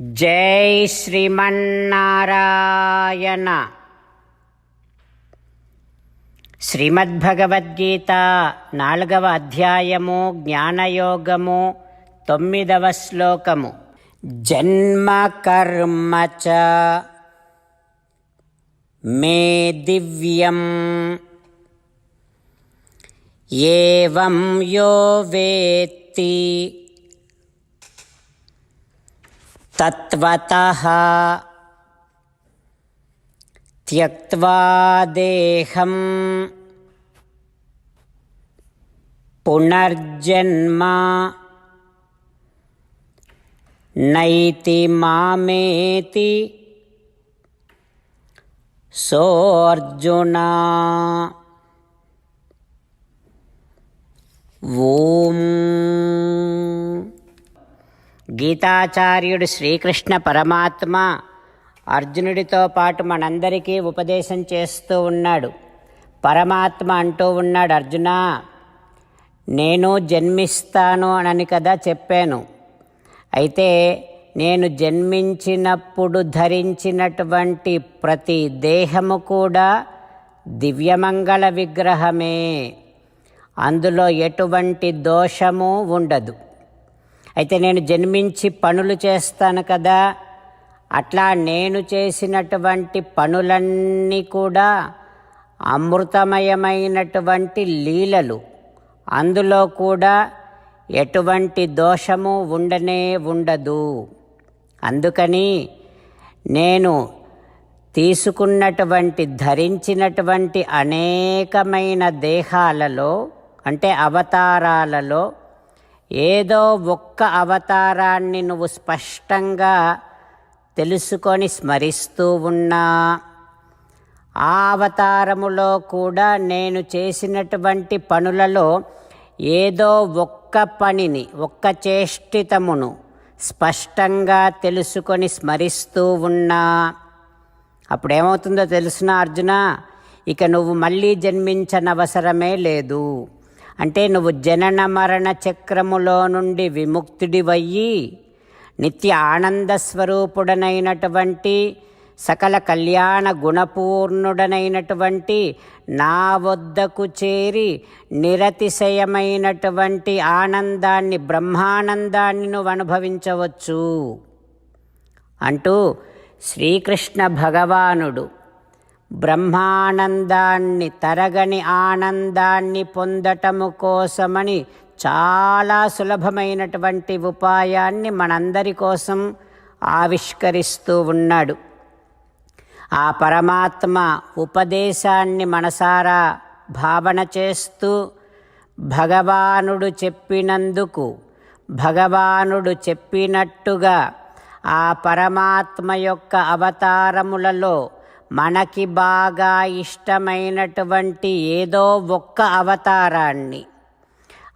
జై శ్రీమన్నారాయణ. శ్రీమద్భగవద్గీత నాలుగవ అధ్యాయము జ్ఞానయోగము తొమ్మిదవ శ్లోకము. జన్మ కర్మ చ. మే దివ్యం. ఏం యో వేత్తి. తత్వత త్యక్వా దేహం పునర్జన్మ నైతి మామేతి సోర్జున ఓం గీతాచార్యుడు శ్రీకృష్ణ పరమాత్మ అర్జునుడితో పాటు మనందరికీ ఉపదేశం చేస్తూ ఉన్నాడు. పరమాత్మ అంటూ ఉన్నాడు అర్జున నేను జన్మిస్తాను అని కదా చెప్పాను. అయితే నేను జన్మించినప్పుడు ధరించినటువంటి ప్రతి దేహము కూడా దివ్యమంగళ విగ్రహమే. అందులో ఎటువంటి దోషము ఉండదు. అయితే నేను జన్మించి పనులు చేస్తాను కదా. అట్లా నేను చేసినటువంటి పనులన్నీ కూడా అమృతమయమైనటువంటి లీలలు. అందులో కూడా ఎటువంటి దోషము ఉండనే ఉండదు. అందుకని నేను తీసుకున్నటువంటి ధరించినటువంటి అనేకమైన దేహాలలో అంటే అవతారాలలో ఏదో ఒక్క అవతారాన్ని నువ్వు స్పష్టంగా తెలుసుకొని స్మరిస్తూ ఉన్నా. ఆ అవతారములో కూడా నేను చేసినటువంటి పనులలో ఏదో ఒక్క పనిని ఒక్క చేష్టితమును స్పష్టంగా తెలుసుకొని స్మరిస్తూ ఉన్నా. అప్పుడేమవుతుందో తెలుసునా అర్జున? ఇక నువ్వు మళ్ళీ జన్మించనవసరమే లేదు. అంటే నువ్వు జనన మరణ చక్రములో నుండి విముక్తుడివయ్యి నిత్య ఆనంద స్వరూపుడనైనటువంటి సకల కళ్యాణ గుణపూర్ణుడనైనటువంటి నా వద్దకు చేరి నిరతిశయమైనటువంటి ఆనందాన్ని బ్రహ్మానందాన్ని నువ్వు అనుభవించవచ్చు. అంటూ శ్రీకృష్ణ భగవానుడు బ్రహ్మానందాన్ని తరగని ఆనందాన్ని పొందటము కోసమని చాలా సులభమైనటువంటి ఉపాయాన్ని మనందరి కోసం ఆవిష్కరిస్తూ ఉన్నాడు. ఆ పరమాత్మ ఉపదేశాన్ని మనసారా భావన చేస్తూ భగవానుడు చెప్పినందుకు భగవానుడు చెప్పినట్టుగా ఆ పరమాత్మ యొక్క అవతారములలో మనకి బాగా ఇష్టమైనటువంటి ఏదో ఒక్క అవతారాన్ని.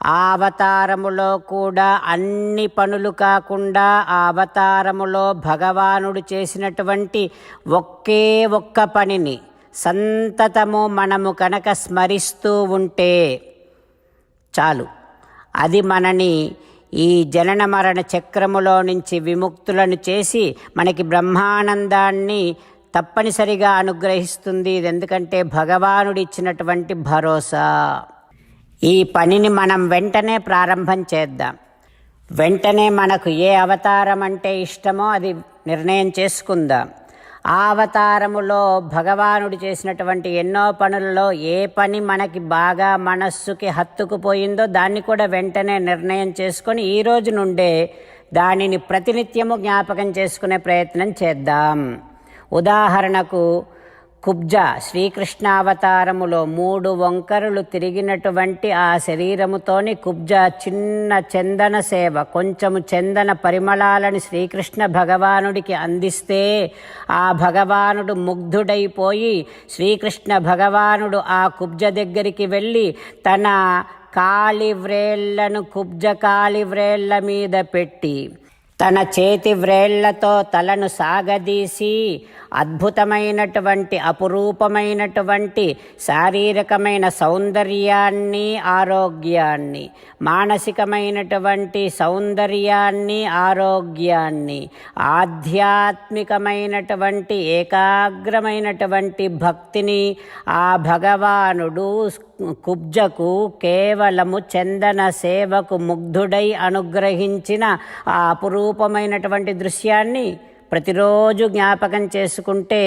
ఆ అవతారములో కూడా అన్ని పనులు కాకుండా ఆ అవతారములో భగవానుడు చేసినటువంటి ఒకే ఒక్క పనిని సంతతము మనము కనుక స్మరిస్తూ ఉంటే చాలు. అది మనని ఈ జనన మరణ చక్రములో నుంచి విముక్తులను చేసి మనకి బ్రహ్మానందాన్ని తప్పనిసరిగా అనుగ్రహిస్తుంది. ఇది ఎందుకంటే భగవానుడు ఇచ్చినటువంటి భరోసా. ఈ పనిని మనం వెంటనే ప్రారంభం చేద్దాం. వెంటనే మనకు ఏ అవతారం అంటే ఇష్టమో అది నిర్ణయం చేసుకుందాం. ఆ అవతారములో భగవానుడు చేసినటువంటి ఎన్నో పనులలో ఏ పని మనకి బాగా మనస్సుకి హత్తుకుపోయిందో దాన్ని కూడా వెంటనే నిర్ణయం చేసుకొని ఈ రోజు నుండే దానిని ప్రతినిత్యము జ్ఞాపకం చేసుకునే ప్రయత్నం చేద్దాం. ఉదాహరణకు కుబ్జ శ్రీకృష్ణావతారములో మూడు వంకరులు తిరిగినటువంటి ఆ శరీరముతోని కుబ్జ చిన్న చందన సేవ కొంచెము చందన పరిమళాలని శ్రీకృష్ణ భగవానుడికి అందిస్తే ఆ భగవానుడు ముగ్ధుడైపోయి శ్రీకృష్ణ భగవానుడు ఆ కుబ్జ దగ్గరికి వెళ్ళి తన కాలి వ్రేళ్ళను కుబ్జ కాలి వ్రేళ్ళ మీద పెట్టి తన చేతి వ్రేళ్ళతో తలను సాగదీసి అద్భుతమైనటువంటి అపురూపమైనటువంటి శారీరకమైన సౌందర్యాన్ని ఆరోగ్యాన్ని మానసికమైనటువంటి సౌందర్యాన్ని ఆరోగ్యాన్ని ఆధ్యాత్మికమైనటువంటి ఏకాగ్రమైనటువంటి భక్తిని ఆ భగవానుడు కుబ్జకు కేవలము చందన సేవకు ముగ్ధుడై అనుగ్రహించిన ఆ అపురూపమైనటువంటి దృశ్యాన్ని ప్రతిరోజు జ్ఞాపకం చేసుకుంటే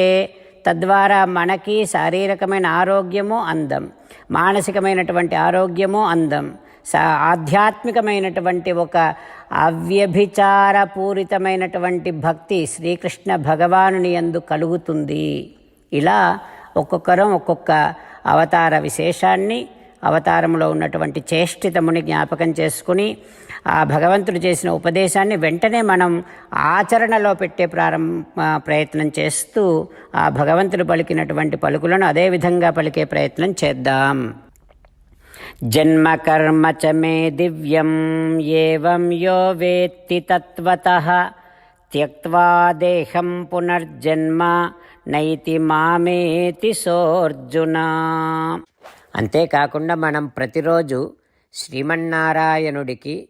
తద్వారా మనకి శారీరకమైన ఆరోగ్యము అందం మానసికమైనటువంటి ఆరోగ్యము అందం సా ఆధ్యాత్మికమైనటువంటి ఒక అవ్యభిచారపూరితమైనటువంటి భక్తి శ్రీకృష్ణ భగవానుని యందు కలుగుతుంది. ఇలా ఒక్కొక్కరం ఒక్కొక్క అవతార విశేషాన్ని అవతారంలో ఉన్నటువంటి చేష్టితముని జ్ఞాపకం చేసుకుని ఆ భగవంతుడు చేసిన ఉపదేశాన్ని వెంటనే మనం ఆచరణలో పెట్టే ప్రారంభ ప్రయత్నం చేస్తూ ఆ భగవంతుడు పలికినటువంటి పలుకులను అదేవిధంగా పలికే ప్రయత్నం చేద్దాం. జన్మ కర్మ చ మే దివ్యం ఏవం యో వేత్తి తత్వత త్యక్వా దేహం పునర్జన్మ నైతి మామేతి సోర్జున. అంతేకాకుండా మనం ప్రతిరోజు శ్రీమన్నారాయణుడికి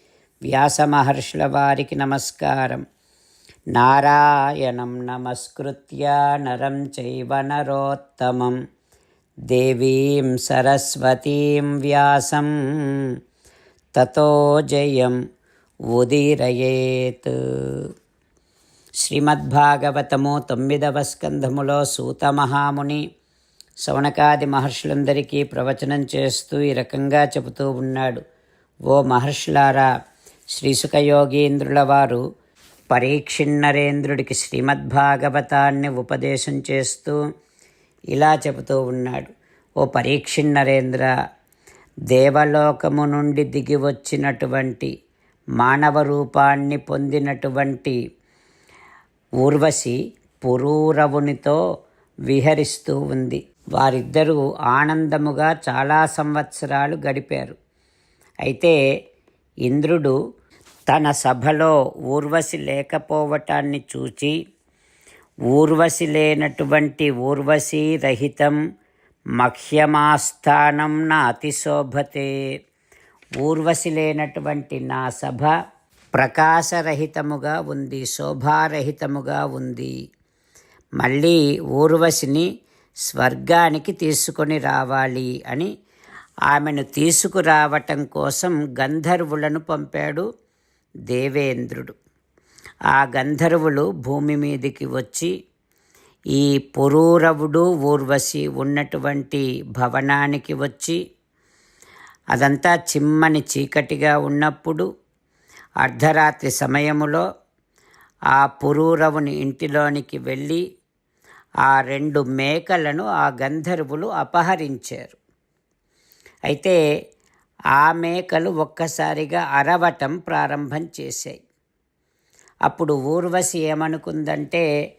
వ్యాసమహర్షుల వారికి నమస్కారం. నారాయణం నమస్కృత్య నరం చైవ నరోత్తమం. దేవీం సరస్వతీం వ్యాసం. తతో జయం ఉదీరయేత్. శ్రీమద్భాగవతము తొమ్మిదవ స్కంధములో సూత మహాముని శౌనకాది మహర్షులందరికీ ప్రవచనం చేస్తూ ఈ రకంగా చెబుతూ ఉన్నాడు. ఓ మహర్షులారా శ్రీసుఖయోగీంద్రుల వారు పరీక్షిన్నరేంద్రుడికి శ్రీమద్భాగవతాన్ని ఉపదేశం చేస్తూ ఇలా చెబుతూ ఉన్నాడు. ఓ పరీక్షిన్నరేంద్ర దేవలోకము నుండి దిగి వచ్చినటువంటి మానవ రూపాన్ని పొందినటువంటి ఊర్వశి పురూరవునితో విహరిస్తూ ఉంది. వారిద్దరూ ఆనందముగా చాలా సంవత్సరాలు గడిపారు. అయితే ఇంద్రుడు తన సభలో ఊర్వశి లేకపోవటాన్ని చూచి ఊర్వశి లేనటువంటి ఊర్వశీ రహితం మహ్యమాస్థానం నా అతిశోభతే. ఊర్వశి లేనటువంటి నా సభ ప్రకాశరహితముగా ఉంది శోభారహితముగా ఉంది. మళ్ళీ ఊర్వశిని స్వర్గానికి తీసుకొని రావాలి అని ఆమెను తీసుకురావటం కోసం గంధర్వులను పంపాడు దేవేంద్రుడు. ఆ గంధర్వులు భూమి మీదికి వచ్చి ఈ పురూరవుడు ఊర్వశి ఉన్నటువంటి భవనానికి వచ్చి అదంతా చిమ్మని చీకటిగా ఉన్నప్పుడు అర్ధరాత్రి సమయములో ఆ పురూరవుని ఇంటిలోనికి వెళ్ళి ఆ రెండు మేకలను ఆ గంధర్వులు అపహరించారు. అయితే ఆ మేకలు ఒక్కసారిగా అరవటం ప్రారంభం చేశాయి. అప్పుడు ఊర్వశి ఏమనుకుందంటే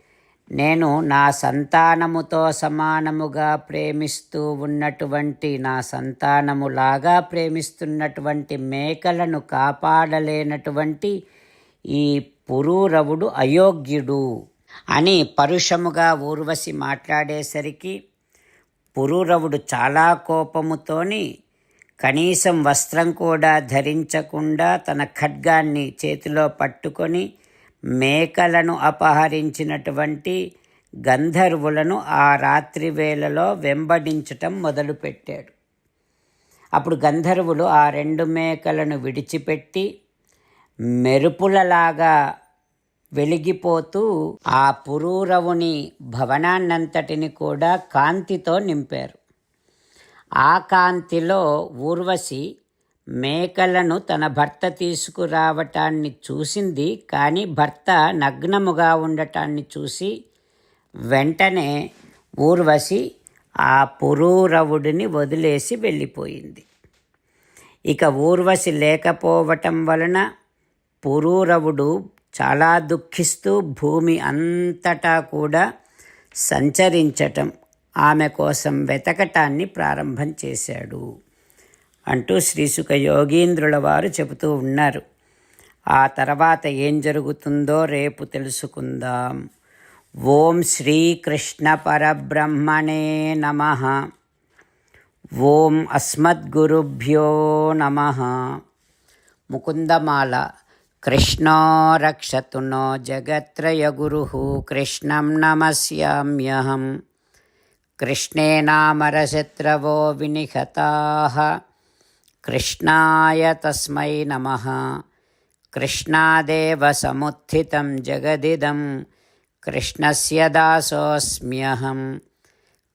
నేను నా సంతానముతో సమానముగా ప్రేమిస్తూ ఉన్నటువంటి నా సంతానములాగా ప్రేమిస్తున్నటువంటి మేకలను కాపాడలేనటువంటి ఈ పురూరవుడు అయోగ్యుడు అని పరుషముగా ఊర్వశి మాట్లాడేసరికి పురూరవుడు చాలా కోపముతోని కనీసం వస్త్రం కూడా ధరించకుండా తన ఖడ్గాన్ని చేతిలో పట్టుకొని మేకలను అపహరించినటువంటి గంధర్వులను ఆ రాత్రి వేళలో వెంబడించటం మొదలుపెట్టాడు. అప్పుడు గంధర్వులు ఆ రెండు మేకలను విడిచిపెట్టి మెరుపులలాగా వెలిగిపోతూ ఆ పురూరవుని భవనాన్నంతటిని కూడా కాంతితో నింపారు. ఆ కాంతిలో ఊర్వశి మేకలను తన భర్త తీసుకురావటాన్ని చూసింది కానీ భర్త నగ్నముగా ఉండటాన్ని చూసి వెంటనే ఊర్వశి ఆ పురూరవుడిని వదిలేసి వెళ్ళిపోయింది. ఇక ఊర్వశి లేకపోవటం వలన పురూరవుడు చాలా దుఃఖిస్తూ భూమి అంతటా కూడా సంచరించటం ఆమె కోసం వెతకటాన్ని ప్రారంభం చేశాడు అంటూ శ్రీసుఖ యోగీంద్రుల వారు చెబుతూ ఉన్నారు. ఆ తర్వాత ఏం జరుగుతుందో రేపు తెలుసుకుందాం. ఓం శ్రీకృష్ణ పరబ్రహ్మణే నమ. ఓం అస్మద్గురుభ్యో నమ. ముకుందమాల కృష్ణో రక్షతునో జగత్రయగురు కృష్ణం నమస్యామ్యహం. कृष्णेनामरशत्रवो विनिहताः कृष्णाय तस्मै नमः कृष्णादेव समुत्थितं जगदिदं कृष्णस्य दासोऽस्म्यहं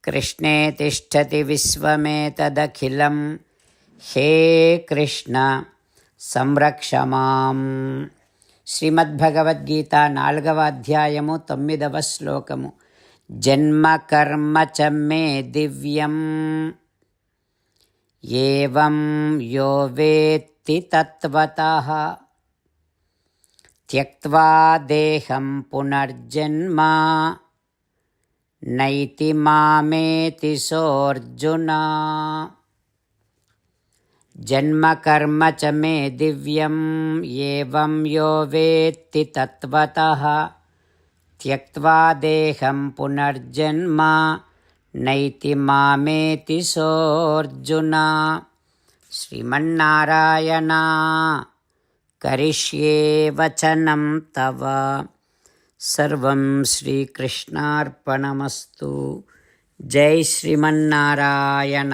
कृष्णे तिष्ठति विश्वमेतदखिलं हे कृष्ण संरक्ष मां श्रीमद्भगवद्गीता नाल्गव अध्यायमु तमिदव श्लोकमु జన్మ కర్మ చ మే దివ్యం. ఏవం యో వేత్తి తత్వతః. త్యక్వా దేహం పునర్జన్మ. నైతి మామేతి సోర్జున. జన్మకర్మ చ మే దివ్యం. ఏవం యో వేత్తి తత్వతః త్యక్వా దేహం పునర్జన్మ నైతి మామేతి సోర్జున శ్రీమన్నారాయణ కరిష్యే వచనం తవ సర్వం శ్రీకృష్ణార్పణమస్తు జై శ్రీమన్నారాయణ